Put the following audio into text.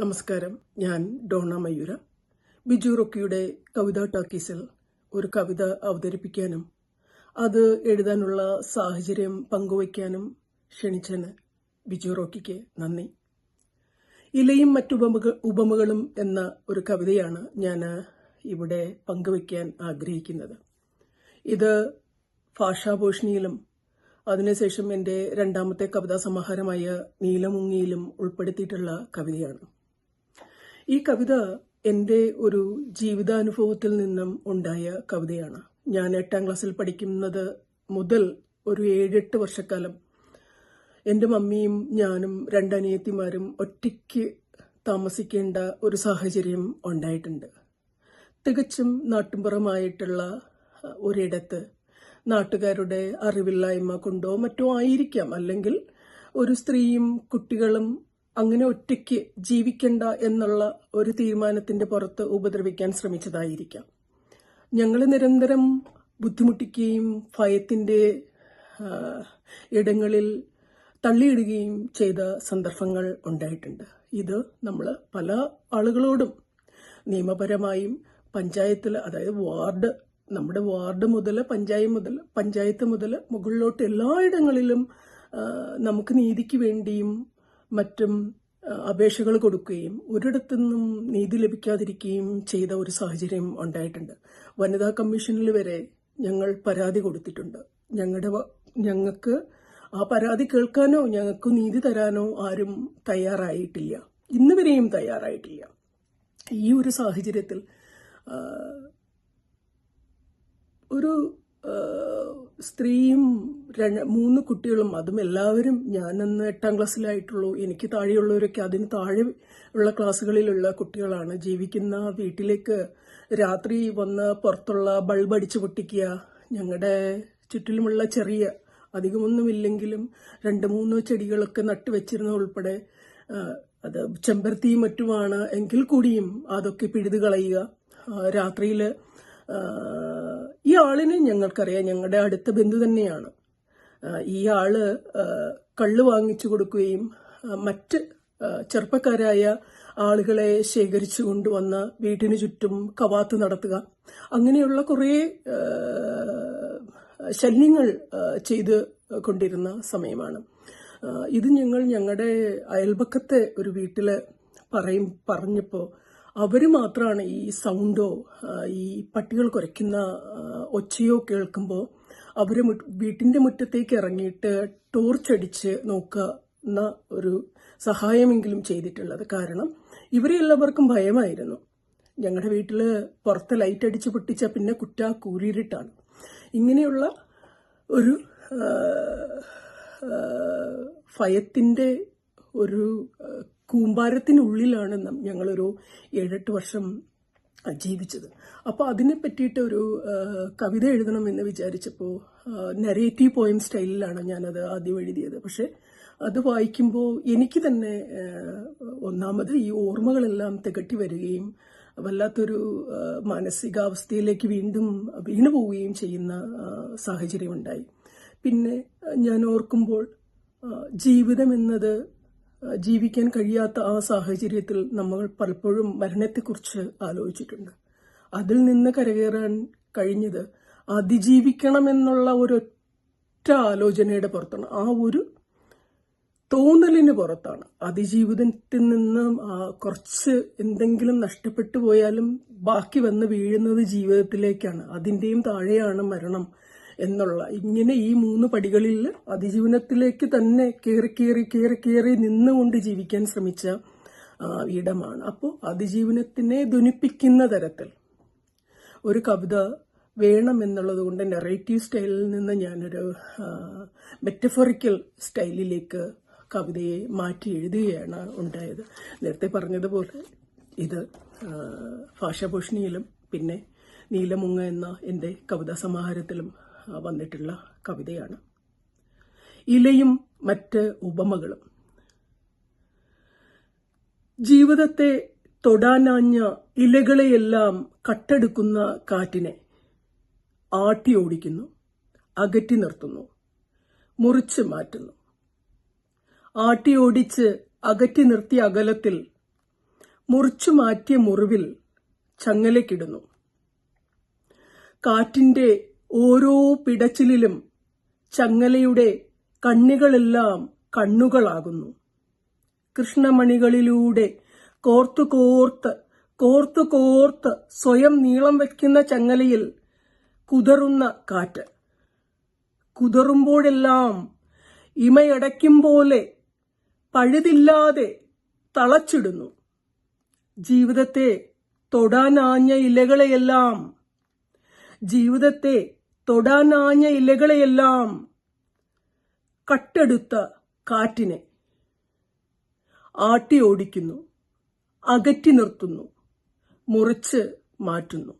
നമസ്കാരം. ഞാൻ ഡോണ മയൂര. ബിജു റോക്കിയുടെ കവിതാ ടാക്കീസിൽ ഒരു കവിത അവതരിപ്പിക്കാനും അത് എഴുതാനുള്ള സാഹചര്യം പങ്കുവയ്ക്കാനും ക്ഷണിച്ചതിന് ബിജു റോക്കിക്ക് നന്ദി. ഇലയും മറ്റുപമക ഉപമകളും എന്ന ഒരു കവിതയാണ് ഞാൻ ഇവിടെ പങ്കുവയ്ക്കാൻ ആഗ്രഹിക്കുന്നത്. ഇത് ഭാഷാഭൂഷണിയിലും അതിനുശേഷം എന്റെ രണ്ടാമത്തെ കവിതാ സമാഹാരമായ നീലമുങ്ങിയിലും ഉൾപ്പെടുത്തിയിട്ടുള്ള കവിതയാണ്. ഈ കവിത എന്റെ ഒരു ജീവിതാനുഭവത്തിൽ നിന്നും ഉണ്ടായ കവിതയാണ്. ഞാൻ എട്ടാം ക്ലാസ്സിൽ പഠിക്കുന്നത് മുതൽ ഒരു ഏഴെട്ട് വർഷക്കാലം. എന്റെ മമ്മിയും ഞാനും രണ്ടനിയത്തിമാരും ഒറ്റയ്ക്ക് താമസിക്കേണ്ട ഒരു സാഹചര്യം ഉണ്ടായിട്ടുണ്ട്. തികച്ചും നാട്ടുമ്പുറമായിട്ടുള്ള ഒരിടത്ത് നാട്ടുകാരുടെ അറിവില്ലായ്മ കൊണ്ടോ മറ്റോ ആയിരിക്കാം. അല്ലെങ്കിൽ ഒരു സ്ത്രീയും കുട്ടികളും അങ്ങനെ ഒറ്റയ്ക്ക് ജീവിക്കണ്ട എന്നുള്ള ഒരു തീരുമാനത്തിന്റെ പുറത്ത് ഉപദ്രവിക്കാൻ ശ്രമിച്ചതായിരിക്കാം. ഞങ്ങൾ നിരന്തരം ബുദ്ധിമുട്ടിക്കുകയും ഭയത്തിന്റെ ഇടങ്ങളിൽ തള്ളിയിടുകയും ചെയ്ത സന്ദർഭങ്ങൾ ഉണ്ടായിട്ടുണ്ട്. ഇത് നമ്മൾ പല ആളുകളോടും നിയമപരമായും പഞ്ചായത്തിൽ അതായത് വാർഡ് നമ്മുടെ വാർഡ് മുതൽ പഞ്ചായത്ത് മുതൽ പഞ്ചായത്ത് മുതൽ മുകളിലോട്ട് എല്ലായിടങ്ങളിലും നമുക്ക് നീതിക്ക് വേണ്ടിയും മറ്റും അപേക്ഷകൾ കൊടുക്കുകയും ഒരിടത്തു നിന്നും നീതി ലഭിക്കാതിരിക്കുകയും ചെയ്ത ഒരു സാഹചര്യം ഉണ്ടായിട്ടുണ്ട്. വനിതാ കമ്മീഷനിൽ വരെ ഞങ്ങൾ പരാതി കൊടുത്തിട്ടുണ്ട്. ഞങ്ങളുടെ ഞങ്ങൾക്ക് ആ പരാതി കേൾക്കാനോ ഞങ്ങൾക്ക് നീതി തരാനോ ആരും തയ്യാറായിട്ടില്ല. ഇന്ന് വരെയും തയ്യാറായിട്ടില്ല. ഈ ഒരു സാഹചര്യത്തിൽ ഒരു സ്ത്രീയും മൂന്ന് കുട്ടികളും അതും എല്ലാവരും ഞാനന്ന് എട്ടാം ക്ലാസ്സിലായിട്ടുള്ളൂ. എനിക്ക് താഴെയുള്ളവരൊക്കെ അതിന് താഴെ ഉള്ള ക്ലാസ്സുകളിലുള്ള കുട്ടികളാണ്. ജീവിക്കുന്ന വീട്ടിലേക്ക് രാത്രി വന്ന് പുറത്തുള്ള ബൾബ് അടിച്ചു പൊട്ടിക്കുക ഞങ്ങളുടെ ചുറ്റിലുമുള്ള ചെറിയ അധികമൊന്നുമില്ലെങ്കിലും രണ്ട് മൂന്ന് ചെടികളൊക്കെ നട്ടുവെച്ചിരുന്ന ഉൾപ്പെടെ അത് ചെമ്പരത്തിയും മറ്റുമാണ്. എങ്കിൽ കൂടിയും അതൊക്കെ പിഴുതു കളയുക. രാത്രിയിൽ ഈ ആളിനെ ഞങ്ങൾക്കറിയാം. ഞങ്ങളുടെ അടുത്ത ബന്ധു തന്നെയാണ്. ഈ ആൾ കള്ള് വാങ്ങിച്ചു കൊടുക്കുകയും മറ്റ് ചെറുപ്പക്കാരായ ആളുകളെ ശേഖരിച്ചു കൊണ്ടുവന്ന് വീട്ടിന് ചുറ്റും കവാത്ത് നടത്തുക അങ്ങനെയുള്ള കുറേ ശല്യങ്ങൾ ചെയ്ത് കൊണ്ടിരുന്ന സമയമാണ്. ഇത് ഞങ്ങൾ ഞങ്ങളുടെ അയൽപക്കത്തെ ഒരു വീട്ടിൽ പറയും പറഞ്ഞപ്പോൾ അവർ മാത്രമാണ് ഈ സൗണ്ടോ ഈ പട്ടികൾ കുരയ്ക്കുന്ന ഒച്ചയോ കേൾക്കുമ്പോൾ അവർ വീട്ടിന്റെ മുറ്റത്തേക്ക് ഇറങ്ങിയിട്ട് ടോർച്ചടിച്ച് നോക്കുന്ന ഒരു സഹായമെങ്കിലും ചെയ്തിട്ടുള്ളത്. കാരണം ഇവരെ എല്ലാവർക്കും ഭയമായിരുന്നു. ഞങ്ങളുടെ വീട്ടിൽ പുറത്ത് ലൈറ്റ് അടിച്ച് പൊട്ടിച്ച പിന്നെ കുറ്റ കൂരിരുട്ടാണ്. ഇങ്ങനെയുള്ള ഒരു ഭയത്തിന്റെ ഒരു കൂമ്പാരത്തിനുള്ളിലാണ് ഞങ്ങളൊരു ഏഴെട്ട് വർഷം ജീവിച്ചത്. അപ്പോൾ അതിനെ പറ്റിയിട്ട് ഒരു കവിത എഴുതണം എന്ന് വിചാരിച്ചപ്പോൾ നെറേറ്റീവ് പോയം സ്റ്റൈലിലാണ് ഞാനത് ആദ്യം എഴുതിയത്. പക്ഷെ അത് വായിക്കുമ്പോൾ എനിക്ക് തന്നെ ഒന്നാമത് ഈ ഓർമ്മകളെല്ലാം തികട്ടി വരികയും വല്ലാത്തൊരു മാനസികാവസ്ഥയിലേക്ക് വീണ്ടും വീണു പോവുകയും ചെയ്യുന്ന സാഹചര്യമുണ്ടായി. പിന്നെ ഞാൻ ഓർക്കുമ്പോൾ ജീവിതം എന്നത് ജീവിക്കാൻ കഴിയാത്ത ആ സാഹചര്യത്തിൽ നമ്മൾ പലപ്പോഴും മരണത്തെക്കുറിച്ച് ആലോചിച്ചിട്ടുണ്ട്. അതിൽ നിന്ന് കരകയറാൻ കഴിഞ്ഞത് അതിജീവിക്കണമെന്നുള്ള ഒരൊറ്റ ആലോചനയുടെ പുറത്താണ്. ആ ഒരു തോന്നലിന് പുറത്താണ്. അതിജീവിതത്തിൽ നിന്ന് കുറച്ച് എന്തെങ്കിലും നഷ്ടപ്പെട്ടു പോയാലും ബാക്കി വന്ന് വീഴുന്നത് ജീവിതത്തിലേക്കാണ്. അതിന്റെയും താഴെയാണ് മരണം. എന്നുള്ള ഇങ്ങനെ ഈ മൂന്ന് പടികളിൽ അതിജീവനത്തിലേക്ക് തന്നെ കയറി കയറി കയറി കയറി നിന്നുകൊണ്ട് ജീവിക്കാൻ ശ്രമിച്ച ഇടമാണ്. അപ്പോൾ അതിജീവനത്തിനെ ധ്വനിപ്പിക്കുന്ന തരത്തിൽ ഒരു കവിത വേണം എന്നുള്ളത് കൊണ്ട് നെറേറ്റീവ് സ്റ്റൈലിൽ നിന്ന് ഞാനൊരു മെറ്റഫോറിക്കൽ സ്റ്റൈലിലേക്ക് കവിതയെ മാറ്റി എഴുതുകയാണ് ഉണ്ടായത്. നേരത്തെ പറഞ്ഞതുപോലെ ഇത് ഭാഷഭൂഷണിയിലും പിന്നെ നീലമുങ്ങ എന്ന എന്റെ കവിതാ സമാഹാരത്തിലും വന്നിട്ടുള്ള കവിതയാണ്. ഇലയും മറ്റ് ഉപമകളും. ജീവിതത്തെ തൊടാനാഞ്ഞ ഇലകളെയെല്ലാം കട്ടെടുക്കുന്ന കാറ്റിനെ ആട്ടി ഓടിക്കുന്നു അകറ്റി നിർത്തുന്നു മുറിച്ച് മാറ്റുന്നു. ആട്ടി ഓടിച്ച് അകറ്റി നിർത്തിയ അകലത്തിൽ മുറിച്ചു മാറ്റിയ മുറിവിൽ ചങ്ങലക്കിടുന്നു കാറ്റിന്റെ ഓരോ പിടച്ചിലും ചങ്ങലയുടെ കണ്ണികളെല്ലാം കണ്ണുകളാകുന്നു. കൃഷ്ണമണികളിലൂടെ കോർത്തു കോർത്ത് കോർത്തു കോർത്ത് സ്വയം നീളം വയ്ക്കുന്ന ചങ്ങലയിൽ കുതറുന്ന കാറ്റ്. കുതറുമ്പോഴെല്ലാം ഇമയടയ്ക്കും പോലെ പഴുതില്ലാതെ തളച്ചിടുന്നു. ജീവിതത്തെ തൊടാനാഞ്ഞ ഇലകളെയെല്ലാം ജീവിതത്തെ തൊടാനാഞ്ഞ ഇലകളെയെല്ലാം കട്ടെടുത്ത കാറ്റിനെ ആട്ടി ഓടിക്കുന്നു അകറ്റി നിർത്തുന്നു മുറിച്ച് മാറ്റുന്നു.